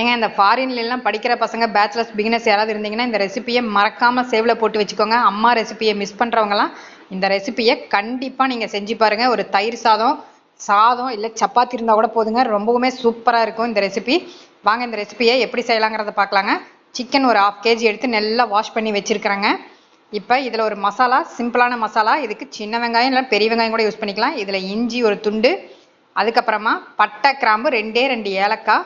ஏங்க இந்த ஃபாரின்ல எல்லாம் படிக்கிற பசங்க பேச்சுலர்ஸ் பிகினர்ஸ் யாராவது இருந்தீங்கன்னா இந்த ரெசிபியை மறக்காம சேவ்ல போட்டு வச்சுக்கோங்க. அம்மா ரெசிபியை மிஸ் பண்றவங்கலாம் இந்த ரெசிபியை கண்டிப்பா நீங்க செஞ்சு பாருங்க. ஒரு தயிர் சாதம் சாதம் இல்லை சப்பாத்தி இருந்தால் கூட போதுங்க. ரொம்பவுமே சூப்பராக இருக்கும் இந்த ரெசிபி வாங்க இந்த ரெசிபியை எப்படி செய்யலாங்கிறத பார்க்கலாங்க. சிக்கன் ஒரு ஆஃப் கேஜி எடுத்து நல்லா வாஷ் பண்ணி வச்சிருக்கிறேங்க. இப்போ இதில் ஒரு மசாலா சிம்பிளான மசாலா. இதுக்கு சின்ன வெங்காயம் இல்லை பெரிய வெங்காயம் கூட யூஸ் பண்ணிக்கலாம். இதில் இஞ்சி ஒரு துண்டு அதுக்கப்புறமா பட்டை கிராம்பு ரெண்டே ரெண்டு ஏலக்காய்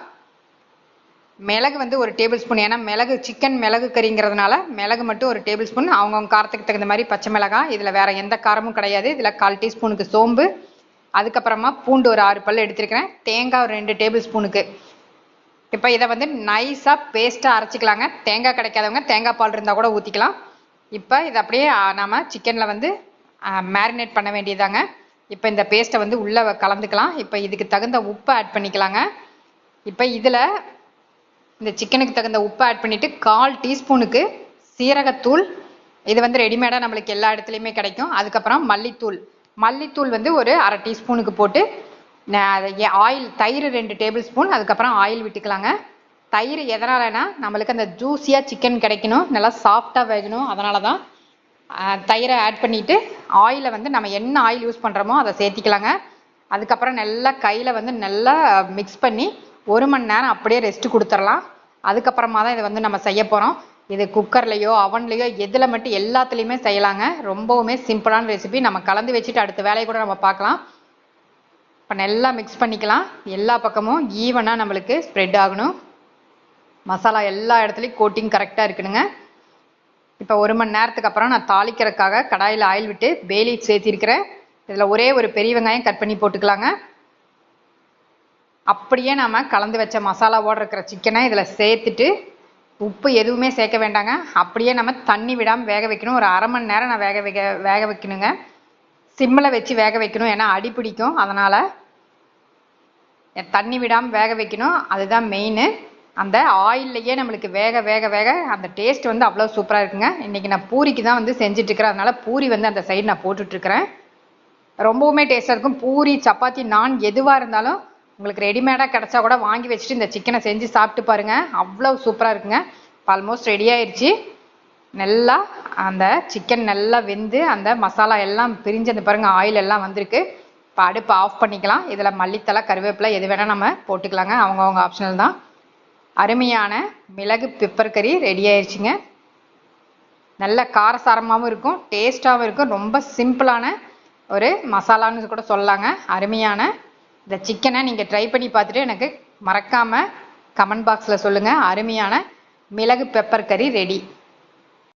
மிளகு வந்து ஒரு டேபிள் ஸ்பூன் ஏன்னா மிளகு சிக்கன் மிளகு கறிங்கிறதுனால மிளகு மட்டும் ஒரு டேபிள் ஸ்பூன் அவங்கவுங்க காரத்துக்கு தகுந்த மாதிரி பச்சை மிளகாய் இதில் வேறு எந்த காரமும் கிடையாது. இதில் கால் டீஸ்பூனுக்கு சோம்பு. அதுக்கப்புறமா பூண்டு ஒரு ஆறு பல் எடுத்திருக்கிறேன். தேங்காய் ஒரு ரெண்டு டேபிள் ஸ்பூனுக்கு இப்போ இதை வந்து நைஸாக பேஸ்ட்டாக அரைச்சிக்கலாங்க. தேங்காய் கிடைக்காதவங்க தேங்காய் பால் இருந்தால் கூட ஊற்றிக்கலாம் இப்போ இதை அப்படியே நாம் சிக்கனில் வந்து மேரினேட் பண்ண வேண்டியதாங்க இப்போ இந்த பேஸ்ட்டை வந்து உள்ளே கலந்துக்கலாம். இப்போ இதுக்கு தகுந்த உப்பு ஆட் பண்ணிக்கலாங்க. இப்போ இதில் இந்த சிக்கனுக்கு தகுந்த உப்பு ஆட் பண்ணிவிட்டு கால் டீஸ்பூனுக்கு சீரகத்தூள். இது வந்து ரெடிமேடாக நம்மளுக்கு எல்லா இடத்துலையுமே கிடைக்கும். அதுக்கப்புறம் மல்லித்தூள். மல்லித்தூள் வந்து ஒரு அரை டீஸ்பூனுக்கு போட்டு ஆயில் தயிர் ரெண்டு டேபிள் ஸ்பூன் அதுக்கப்புறம் ஆயில் விட்டுக்கலாங்க. தயிர் எதனாலனா நம்மளுக்கு அந்த ஜூஸியாக சிக்கன் கிடைக்கணும். நல்லா சாஃப்டாக வேகணும். அதனால தான் தயிரை ஆட் பண்ணிவிட்டு ஆயிலை வந்து நம்ம என்ன ஆயில் யூஸ் பண்ணுறோமோ அதை சேர்த்திக்கலாங்க. அதுக்கப்புறம் நல்லா கையில் வந்து நல்லா மிக்ஸ் பண்ணி ஒரு மணி நேரம் அப்படியே ரெஸ்ட் கொடுத்துடலாம். அதுக்கப்புறமா தான் இதை வந்து நம்ம செய்ய போகிறோம் இது குக்கர்லேயோ அவன்லேயோ எதில் மட்டும் எல்லாத்துலேயுமே செய்யலாங்க. ரொம்பவுமே சிம்பிளான ரெசிபி நம்ம கலந்து வச்சுட்டு அடுத்த வேலையை கூட நம்ம பார்க்கலாம். இப்போ நல்லா மிக்ஸ் பண்ணிக்கலாம். எல்லா பக்கமும் ஈவனாக நம்மளுக்கு ஸ்ப்ரெட் ஆகணும். மசாலா எல்லா இடத்துலையும் கோட்டிங் கரெக்டாக இருக்கணுங்க. இப்போ ஒரு மணி நேரத்துக்கு அப்புறம் நான் தாளிக்கிறதுக்காக கடாயில் ஆயில் விட்டு பேலி சேர்த்திருக்கிறேன். இதில் ஒரே ஒரு பெரிய வெங்காயம் கட் பண்ணி போட்டுக்கலாங்க. அப்படியே நாம் கலந்து வச்ச மசாலாவோடு இருக்கிற சிக்கனை இதில் சேர்த்துட்டு உப்பு எதுவுமே சேர்க்க வேண்டாங்க. அப்படியே நம்ம தண்ணி விடாமல் வேக வைக்கணும். ஒரு அரை மணி நேரம் நான் வேக வைக்க வேக வைக்கணுங்க. சிம்மில் வச்சு வேக வைக்கணும். ஏன்னா அடி பிடிக்கும். அதனால் தண்ணி விடாமல் வேக வைக்கணும். அதுதான் மெயின் அந்த ஆயில்லையே நம்மளுக்கு வேக வேக வேக அந்த டேஸ்ட் வந்து அவ்வளோ சூப்பராக இருக்குங்க. இன்றைக்கி நான் பூரிக்கு தான் வந்து செஞ்சிட்ருக்கிறேன் அதனால் பூரி வந்து அந்த சைடு நான் போட்டுட்ருக்கிறேன் ரொம்பவுமே டேஸ்ட்டாக இருக்கும். பூரி சப்பாத்தி நான் எதுவாக இருந்தாலும் உங்களுக்கு ரெடிமேடாக கிடச்சா கூட வாங்கி வச்சுட்டு இந்த சிக்கனை செஞ்சு சாப்பிட்டு பாருங்கள் அவ்வளோ சூப்பராக இருக்குங்க. ஆல்மோஸ்ட் ரெடி ஆயிடுச்சு நல்லா அந்த சிக்கன் நல்லா வெந்து அந்த மசாலா எல்லாம் பிரிஞ்சு அந்த பாருங்கள் ஆயில் எல்லாம் வந்திருக்கு. இப்போ அடுப்பு ஆஃப் பண்ணிக்கலாம். இதில் மல்லித்தலை கருவேப்பிலை எது வேணால் நம்ம போட்டுக்கலாங்க. அவங்கவுங்க ஆப்ஷனல் தான். அருமையான மிளகு பிப்பர் கறி ரெடி ஆயிடுச்சுங்க நல்ல காரசாரமாகவும் இருக்கும் டேஸ்ட்டாகவும் இருக்கும். ரொம்ப சிம்பிளான ஒரு மசாலான்னு கூட சொல்லலாங்க. அருமையான இந்த சிக்கனை நீங்கள் ட்ரை பண்ணி பார்த்துட்டு எனக்கு மறக்காமல் கமெண்ட் பாக்ஸில் சொல்லுங்கள் அருமையான மிளகு பெப்பர் கறி ரெடி